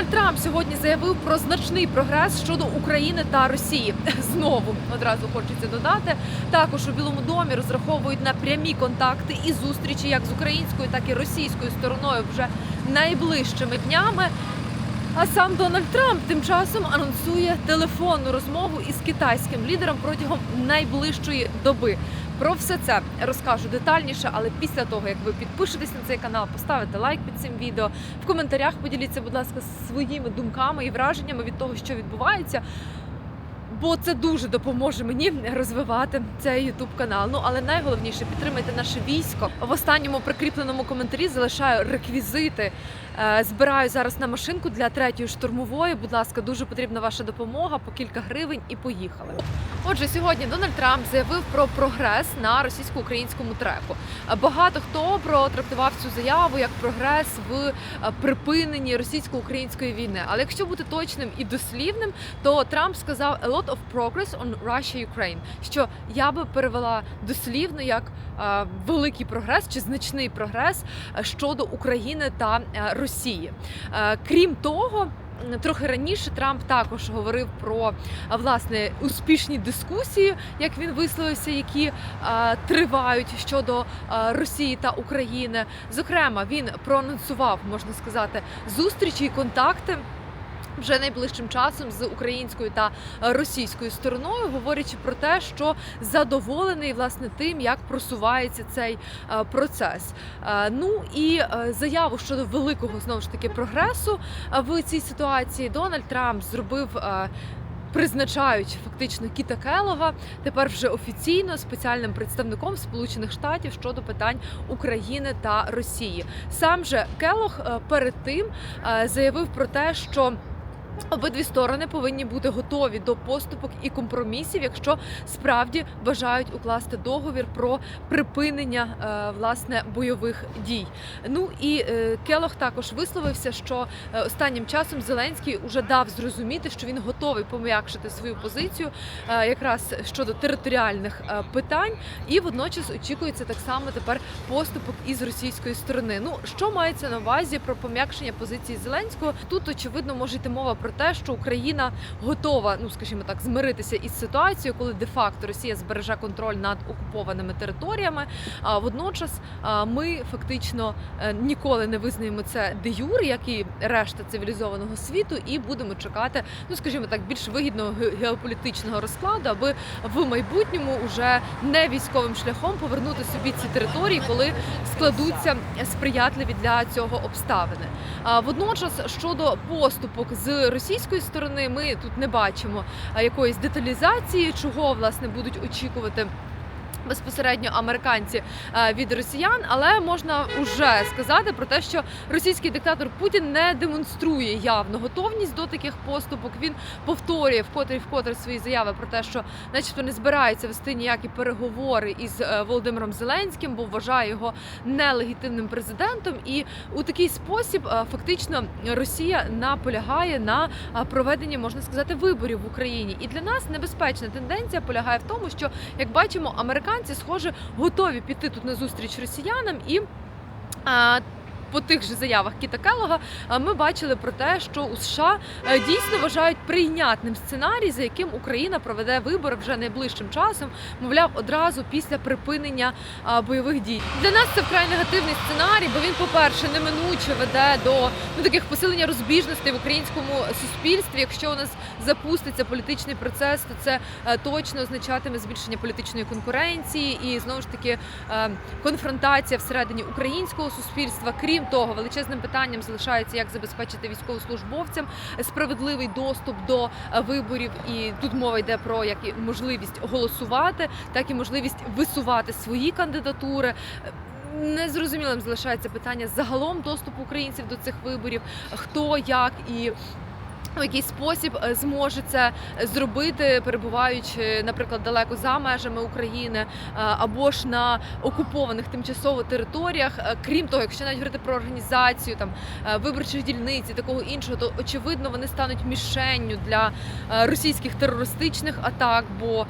Дональд Трамп сьогодні заявив про значний прогрес щодо України та Росії. Знову одразу хочеться додати. Також у Білому домі розраховують на прямі контакти і зустрічі як з українською, так і російською стороною вже найближчими днями. А сам Дональд Трамп тим часом анонсує телефонну розмову із китайським лідером протягом найближчої доби. Про все це розкажу детальніше, але після того як ви підпишетесь на цей канал, поставите лайк під цим відео. В коментарях поділіться, будь ласка, своїми думками і враженнями від того, що відбувається. Бо це дуже допоможе мені розвивати цей ютуб канал. Ну але найголовніше підтримайте наше військо. В останньому прикріпленому коментарі залишаю реквізити. Е, Збираю зараз на машинку для третьої штурмової. Будь ласка, дуже потрібна ваша допомога по кілька гривень і поїхали. Отже, сьогодні Дональд Трамп заявив про прогрес на російсько-українському треку. Багато хто протрактував цю заяву як прогрес в е, припиненні російсько-української війни. Але якщо бути точним і дослівним, то Трамп сказав «a lot of progress on Russia-Ukraine», що я би перевела дослівно як е, великий прогрес чи значний прогрес е, щодо України та е, Росії. Крім того. Трохи раніше Трамп також говорив про власне успішні дискусії, як він висловився, які е, тривають щодо е, Росії та України. Зокрема, він проанонсував, можна сказати, зустрічі і контакти. Вже найближчим часом з українською та російською стороною, говорячи про те, що задоволений власне тим, як просувається цей е, процес. Е, Ну і е, заяву щодо великого знову ж таки прогресу в цій ситуації Дональд Трамп зробив. Призначають фактично Кіта Келога тепер вже офіційно спеціальним представником Сполучених Штатів щодо питань України та Росії. Сам же Келог е, перед тим заявив про те, що Обидві сторони повинні бути готові до поступок і компромісів, якщо справді бажають укласти договір про припинення е, власне бойових дій. Ну і е, Келох також висловився, що е, останнім часом Зеленський уже дав зрозуміти, що він готовий пом'якшити свою позицію якраз щодо територіальних питань, і водночас очікується так само тепер поступок із російської сторони. Ну що мається на увазі про пом'якшення позиції Зеленського? Тут очевидно може йти мова про те, що Україна готова, ну скажімо так, змиритися із ситуацією, коли де-факто Росія збереже контроль над окупованими територіями. А водночас ми фактично е, ніколи не визнаємо це де юр, як і решта цивілізованого світу, і будемо чекати, ну скажімо так, більш вигідного геополітичного розкладу, аби в майбутньому уже не військовим шляхом повернути собі ці території, коли складуться сприятливі для цього обставини. А водночас щодо поступок з російської сторони, ми тут не бачимо якоїсь деталізації, чого власне будуть очікувати. Безпосередньо американці е, від росіян, але можна вже сказати про те, що російський диктатор Путін не демонструє явно готовність до таких поступок. Він повторює вкотре і вкотре свої заяви про те, що, начебто, не збирається вести ніякі переговори із е, Володимиром Зеленським, бо вважає його нелегітимним президентом. І у такий спосіб е, фактично Росія наполягає на проведенні, можна сказати, виборів в Україні. І для нас небезпечна тенденція полягає в тому, що як бачимо, американці схоже готові піти тут на зустріч росіянам і. По тих же заявах Кіта Келлога а, ми бачили про те, що у США е, дійсно вважають прийнятним сценарій, за яким Україна проведе вибори вже найближчим часом, мовляв, одразу після припинення бойових дій. Для нас це вкрай негативний сценарій, бо він, по-перше, неминуче веде до ну таких посилення розбіжностей в українському суспільстві. Якщо у нас запуститься політичний процес, то це е, точно означатиме збільшення політичної конкуренції і знову ж таки е, конфронтація всередині українського суспільства. Крім того, величезним питанням залишається, як забезпечити військовослужбовцям справедливий доступ до е, виборів. І тут мова йде про як і можливість голосувати, так і можливість висувати свої кандидатури. Незрозумілим залишається питання загалом доступу українців до цих виборів, хто як і в який спосіб е, зможе це зробити, перебуваючи, наприклад, далеко за межами України е, або ж на окупованих тимчасово територіях. Е, Крім того, якщо навіть говорити про організацію там виборчих дільниць і такого іншого, то очевидно вони стануть мішенню для російських терористичних атак, бо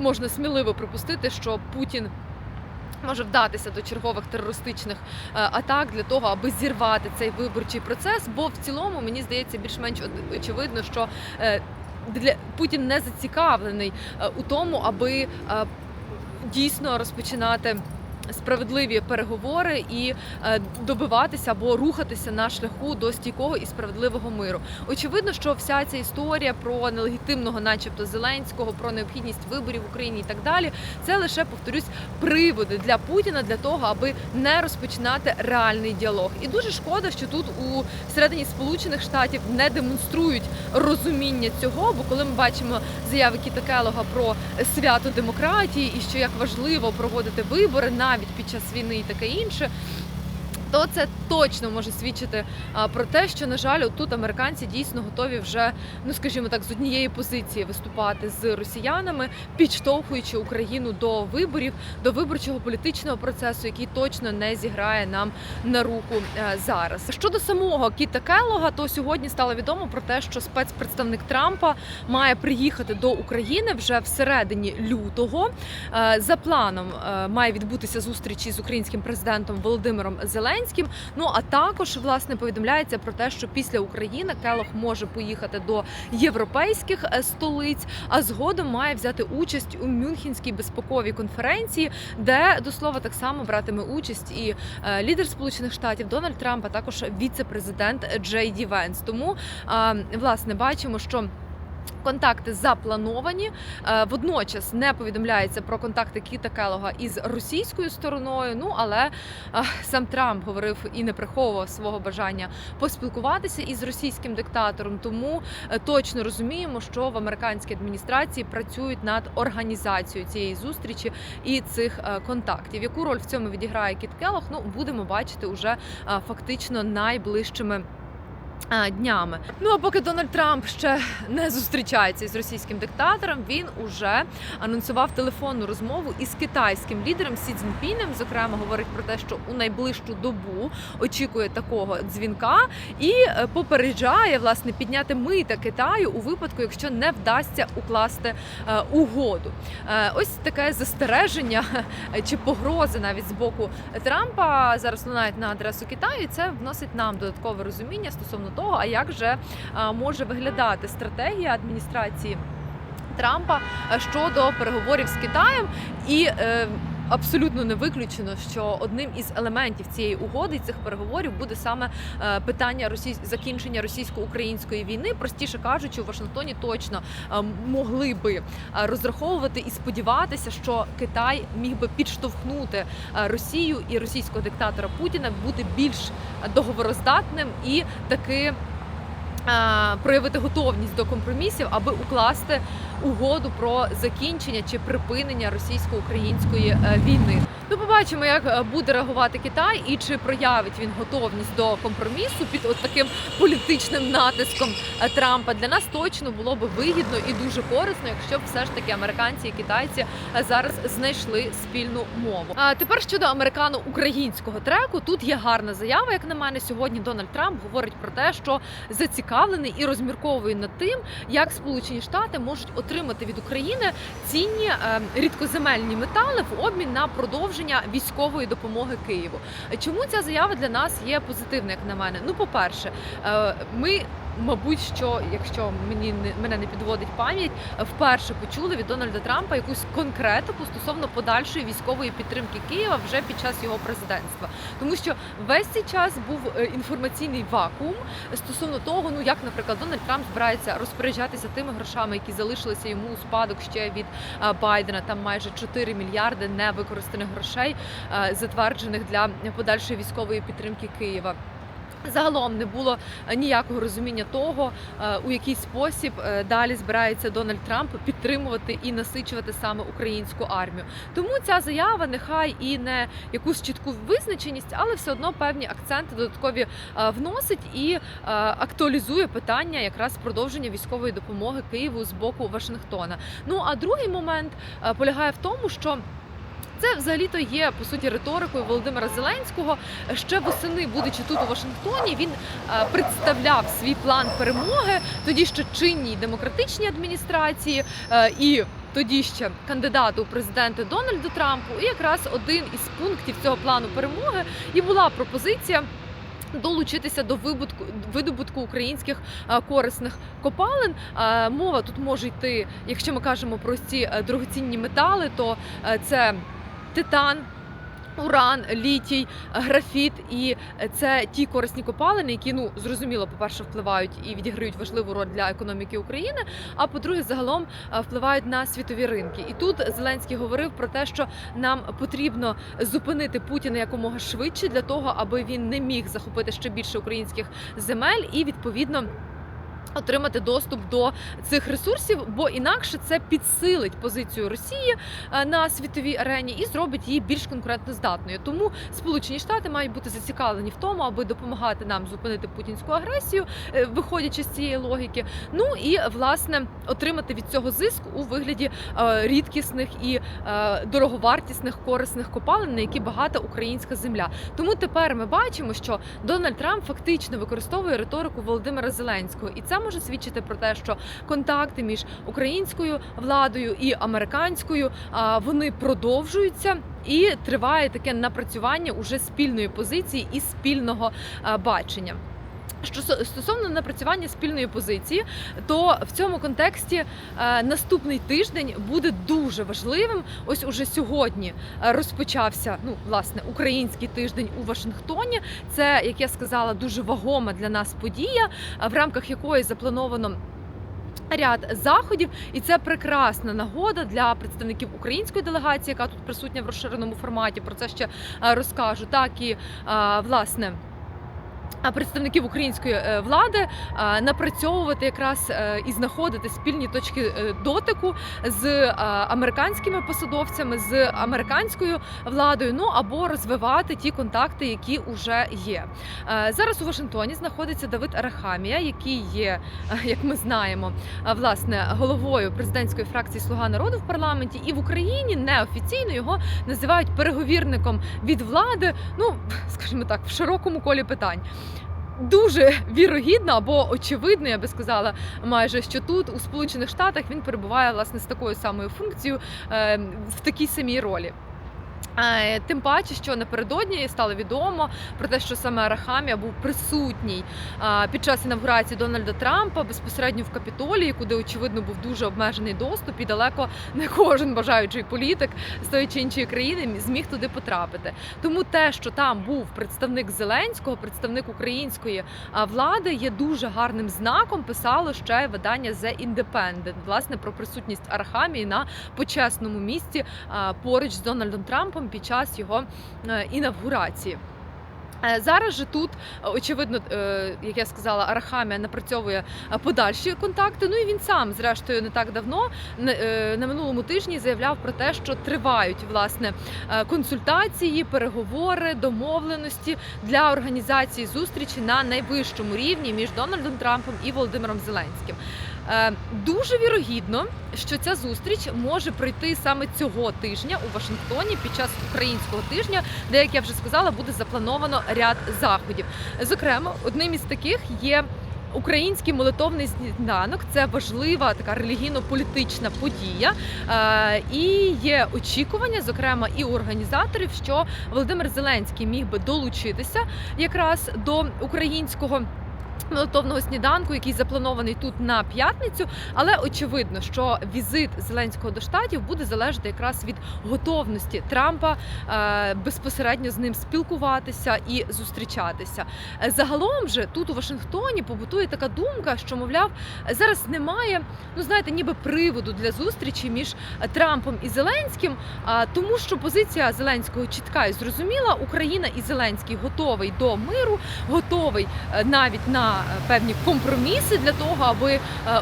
можна сміливо припустити, що Путін Може вдатися до чергових терористичних е, атак для того, аби зірвати цей виборчий процес. Бо в цілому мені здається більш-менш очевидно, що е, для Путін не зацікавлений е, у тому, аби дійсно розпочинати. Справедливі переговори і е, добиватися або рухатися на шляху до стійкого і справедливого миру. Очевидно, що вся ця історія про нелегітимного, начебто Зеленського, про необхідність виборів в Україні і так далі, це лише повторюсь приводи для Путіна для того, аби не розпочинати реальний діалог. І дуже шкода, що тут у середині Сполучених Штатів не демонструють розуміння цього. Бо коли ми бачимо заяви Кіта Келога про свято демократії і що як важливо проводити вибори навіть під час війни і таке інше. То це точно може свідчити про те, що на жаль, тут американці дійсно готові вже, ну скажімо так, з однієї позиції виступати з росіянами, підштовхуючи Україну до виборів, до виборчого політичного процесу, який точно не зіграє нам на руку е, зараз. Щодо самого Кіта Келлога, то сьогодні стало відомо про те, що спецпредставник Трампа має приїхати до України вже всередині лютого. Е, За планом е, має відбутися зустріч із українським президентом Володимиром Зеленським. Ну а також власне повідомляється про те, що після України Келох може поїхати до європейських е, столиць, а згодом має взяти участь у Мюнхенській безпековій конференції, де до слова так само братиме участь і е, лідер Сполучених Штатів Дональд Трамп, а також віце-президент Джей Ді Венс. Тому власне бачимо, що. Контакти заплановані. Е, Водночас не повідомляється про контакти Кіта Келога із російською стороною. Ну але е, сам Трамп говорив і не приховував свого бажання поспілкуватися із російським диктатором. Тому е, точно розуміємо, що в американській адміністрації працюють над організацією цієї зустрічі і цих контактів. Яку роль в цьому відіграє Кіт Келог? Ну будемо бачити уже фактично найближчими. Днями, ну а поки Дональд Трамп ще не зустрічається з російським диктатором, він уже анонсував телефонну розмову із китайським лідером Сі Цзіньпінем. Зокрема, говорить про те, що у найближчу добу очікує такого дзвінка, і е, попереджає власне підняти мита Китаю у випадку, якщо не вдасться укласти е, угоду. Е, ось таке застереження чи погрози навіть з боку Трампа зараз лунають на адресу Китаю. і Це вносить нам додаткове розуміння стосовно того, а як же е, може виглядати стратегія адміністрації Трампа е, щодо переговорів з Китаєм і. Абсолютно не виключено, що одним із елементів цієї угоди цих переговорів буде саме е, питання російсь... закінчення російсько-української війни. Простіше кажучи, у Вашингтоні точно е, могли би е, розраховувати і сподіватися, що Китай міг би підштовхнути Росію і російського диктатора Путіна бути більш договороздатним і таки. Проявити готовність до компромісів, аби укласти угоду про закінчення чи припинення російсько-української е, війни. Ну, побачимо, як е, буде реагувати Китай і чи проявить він готовність до компромісу під от таким політичним натиском е, Трампа. Для нас точно було би вигідно і дуже корисно, якщо б все ж таки американці і китайці зараз знайшли спільну мову. А тепер щодо американо-українського треку, тут є гарна заява. Як на мене, сьогодні Дональд Трамп говорить про те, що зацікавлений і розмірковує над тим, як Сполучені Штати можуть отримати від України цінні е, рідкоземельні метали в обмін на продовження військової допомоги Києву. Чому ця заява для нас є позитивна, як на мене? Ну, по-перше, е, ми. Мабуть, що якщо мені не мене не підводить пам'ять, вперше почули від Дональда Трампа якусь конкретику стосовно подальшої військової підтримки Києва вже під час його президентства, тому що весь цей час був е, інформаційний вакуум стосовно того, ну як, наприклад, Дональд Трамп збирається розпоряджатися тими грошами, які залишилися йому у спадок ще від е, Байдена. Там майже 4 мільярди невикористаних грошей, е, затверджених для подальшої військової підтримки Києва. Загалом не було е, ніякого розуміння того, е, у який спосіб е, далі збирається Дональд Трамп підтримувати і насичувати саме українську армію. Тому ця заява нехай і не якусь чітку визначеність, але все одно певні акценти додаткові вносить і актуалізує питання якраз продовження військової допомоги Києву з боку Вашингтона. Ну а другий момент полягає в тому, що це взагалі-то є по суті риторикою Володимира Зеленського. Ще восени, будучи тут у Вашингтоні, він е, представляв свій план перемоги тоді ще чинній демократичній адміністрації е, і. тоді ще кандидату у президенти Дональду Трампу. І якраз один із пунктів цього плану перемоги і була пропозиція. Долучитися до вибутку видобутку українських е, корисних копалин. Мова тут може йти, якщо ми кажемо про ці дорогоцінні метали, то це титан. Уран, літій, графіт, і це ті корисні копалини, які ну зрозуміло, по-перше, впливають і відіграють важливу роль для економіки України. А по-друге, загалом е, впливають на світові ринки. І тут Зеленський говорив про те, що нам потрібно зупинити Путіна якомога швидше для того, аби він не міг захопити ще більше українських земель і відповідно. Отримати доступ до цих ресурсів, бо інакше це підсилить позицію Росії е, на світовій арені і зробить її більш конкурентоздатною. Тому Сполучені Штати мають бути зацікавлені в тому, аби допомагати нам зупинити путінську агресію, е, виходячи з цієї логіки. Ну і власне отримати від цього зиск у вигляді е, рідкісних і дороговартісних корисних копалин, на які багата українська земля. Тому тепер ми бачимо, що Дональд Трамп фактично використовує риторику Володимира Зеленського, і це може свідчити про те, що контакти між українською владою і американською вони продовжуються. І триває таке напрацювання уже спільної позиції і спільного бачення. Що стосовно напрацювання спільної позиції, то в цьому контексті е, наступний тиждень буде дуже важливим. Ось уже сьогодні е, розпочався ну власне український тиждень у Вашингтоні. Це як я сказала, дуже вагома для нас подія, в рамках якої заплановано. Ряд заходів, і це прекрасна нагода для представників української делегації, яка тут присутня в розширеному форматі. Про це ще е, розкажу. Так і власне. Представників української е, влади напрацьовувати якраз е, і знаходити спільні точки е, дотику з американськими посадовцями, з американською владою, ну або розвивати ті контакти, які вже є. Зараз у Вашингтоні знаходиться Давид Арахамія, який є, як ми знаємо, власне головою президентської фракції Слуга народу в парламенті, і в Україні неофіційно його називають переговірником від влади. Ну скажімо так, в широкому колі питань. Дуже вірогідно або очевидно, я би сказала, майже що тут у Сполучених Штатах він перебуває власне з такою самою функцією е, в такій самій ролі. Тим паче, що напередодні стало відомо про те, що саме Арахамія був присутній під час інавгурації Дональда Трампа безпосередньо в Капітолії, куди очевидно був дуже обмежений доступ, і далеко не кожен бажаючий політик з тої чи іншої країни зміг туди потрапити. Тому те, що там був представник Зеленського, представник української влади, є дуже гарним знаком. Писало ще видання The Independent, власне про присутність Арахамії на почесному місці поруч з Дональдом Трампом під час його е, інавгурації. Е, Зараз же тут е, очевидно, як я сказала, Арахамія напрацьовує подальші контакти. Ну і він сам, зрештою, не так давно на- минулому тижні заявляв про те, що тривають власне консультації, переговори, домовленості для організації зустрічі на найвищому рівні між Дональдом Трампом і Володимиром Зеленським. Е, Дуже вірогідно, що ця зустріч може пройти саме цього тижня у Вашингтоні під час українського тижня, де, як я вже сказала, буде заплановано ряд заходів. Зокрема, одним із таких є. Український молитовний сніданок це важлива така релігійно-політична подія. Е, і є очікування, зокрема, і у організаторів, що Володимир Зеленський міг би долучитися якраз до українського. Молитовного сніданку, який запланований тут на п'ятницю, але очевидно, що візит Зеленського до штатів буде залежати якраз від готовності Трампа е, безпосередньо з ним спілкуватися і зустрічатися. Е, Загалом же тут у Вашингтоні побутує така думка, що мовляв зараз немає, ну знаєте, ніби приводу для зустрічі між Трампом і Зеленським, тому що позиція Зеленського чітка і зрозуміла. Україна і Зеленський готовий до миру, готовий е, навіть на певні компроміси для того, аби е,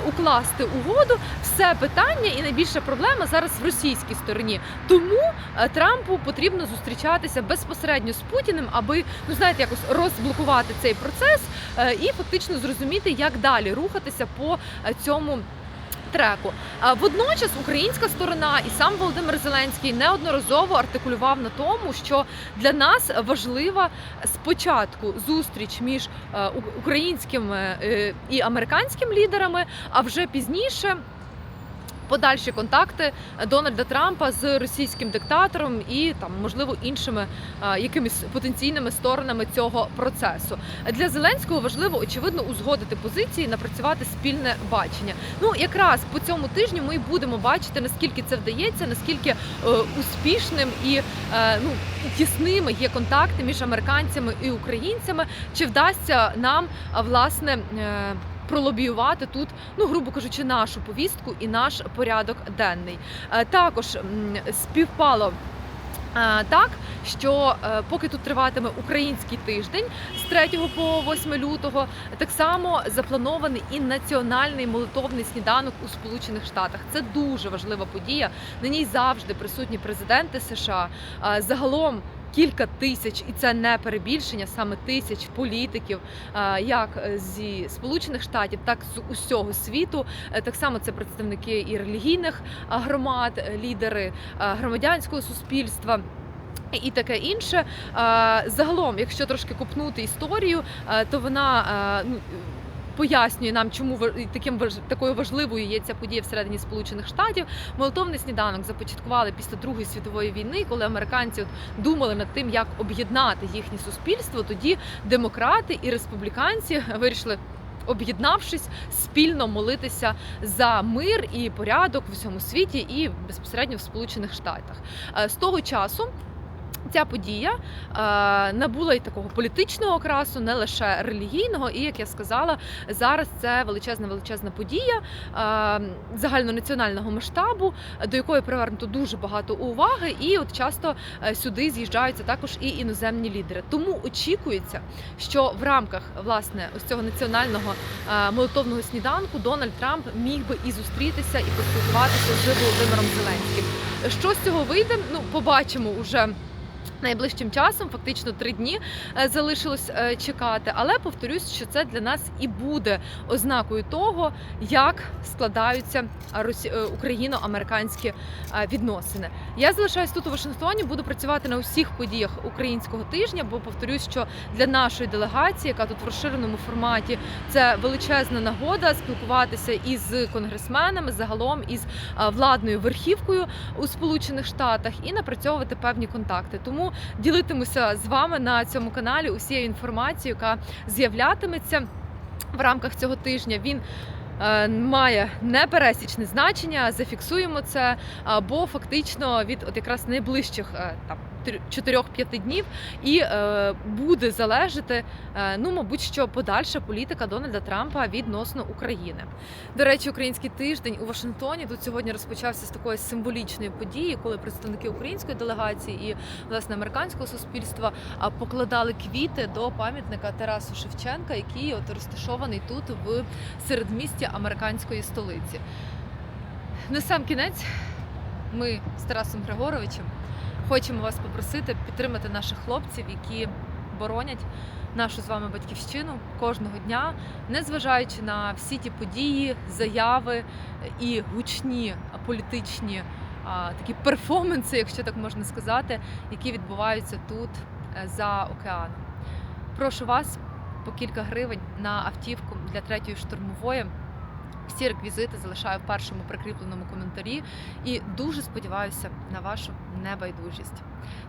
укласти угоду. Все питання і найбільша проблема зараз в російській стороні. Тому е, Трампу потрібно зустрічатися безпосередньо з Путіним, аби ну знаєте, якось розблокувати цей процес е, і фактично зрозуміти, як далі рухатися по цьому. Треку водночас українська сторона і сам Володимир Зеленський неодноразово артикулював на тому, що для нас важлива спочатку зустріч між е, українськими е, і американськими лідерами, а вже пізніше. Подальші контакти Дональда Трампа з російським диктатором і там можливо іншими якимись потенційними сторонами цього процесу. Для Зеленського важливо очевидно узгодити позиції, напрацювати спільне бачення. Ну якраз по цьому тижню ми будемо бачити наскільки це вдається, наскільки е, успішним і е, ну тісними є контакти між американцями і українцями. Чи вдасться нам власне? Е, пролобіювати тут, ну грубо кажучи, нашу повістку і наш порядок денний. Е, Також співпало. е, Так, що е, поки тут триватиме український тиждень з 3 по 8 лютого, так само запланований і національний молитовний сніданок у Сполучених Штатах. Це дуже важлива подія. На ній завжди присутні президенти США. Загалом кілька тисяч, і це не перебільшення, саме тисяч політиків, е, як зі Сполучених Штатів, так з усього світу. Е, Так само це представники і релігійних е, громад, е, лідери е, громадянського суспільства. І таке інше. Е, Загалом, якщо трошки копнути історію, е, то вона е, ну, пояснює нам, чому таким такою важливою є ця подія всередині Сполучених Штатів. Молитовний сніданок започаткували після Другої світової війни, коли американці от думали над тим, як об'єднати їхнє суспільство. Тоді демократи і республіканці вирішили. Об'єднавшись спільно молитися за мир і порядок в усьому світі і безпосередньо в Сполучених Штатах. Е, З того часу ця подія е, набула й такого політичного окрасу, не лише релігійного. І як я сказала, зараз це величезна величезна подія е, загальнонаціонального масштабу, до якої привернуто дуже багато уваги, і от часто е, сюди з'їжджаються також і іноземні лідери. Тому очікується, що в рамках власне ось цього національного молитовного сніданку Дональд Трамп міг би і зустрітися, і поспілкуватися з Володимиром Зеленським. Що з цього вийде? Ну, побачимо уже. Найближчим часом, фактично три дні е, залишилось е, чекати. Але повторюсь, що це для нас і буде ознакою того, як складаються е, україно-американські відносини. Я залишаюсь тут у Вашингтоні, буду працювати на усіх подіях українського тижня, бо повторюсь, що для нашої делегації, яка тут в розширеному форматі, це величезна нагода спілкуватися із конгресменами, загалом із владною верхівкою у Сполучених Штатах і напрацьовувати певні контакти. Тому ділитимуся з вами на цьому каналі усією інформацією, яка з'являтиметься в рамках цього тижня. Він е, Має непересічне значення, зафіксуємо це, або бо фактично від от якраз найближчих е, там 4-5 днів і е, буде залежати, е, ну мабуть, що подальша політика Дональда Трампа відносно України. До речі, український тиждень у Вашингтоні тут сьогодні розпочався з такої символічної події, коли представники української делегації і власне американського суспільства покладали квіти до пам'ятника Тарасу Шевченка, який от розташований тут в середмісті американської столиці. На сам кінець ми з Тарасом Григоровичем хочемо вас попросити підтримати наших хлопців, які боронять нашу з вами батьківщину кожного дня, незважаючи на всі ті події, заяви і гучні політичні такі перформанси, якщо так можна сказати, які відбуваються тут е, за океаном. Прошу вас по кілька гривень на автівку для третьої штурмової. Всі реквізити залишаю в першому прикріпленому коментарі і дуже сподіваюся на вашу небайдужість.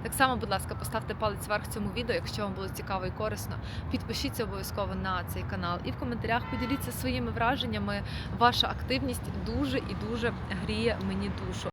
Так само, будь ласка, поставте палець вверх цьому відео, якщо вам було цікаво і корисно. Підпишіться обов'язково на цей канал і в коментарях поділіться своїми враженнями. Ваша активність дуже і дуже гріє мені душу.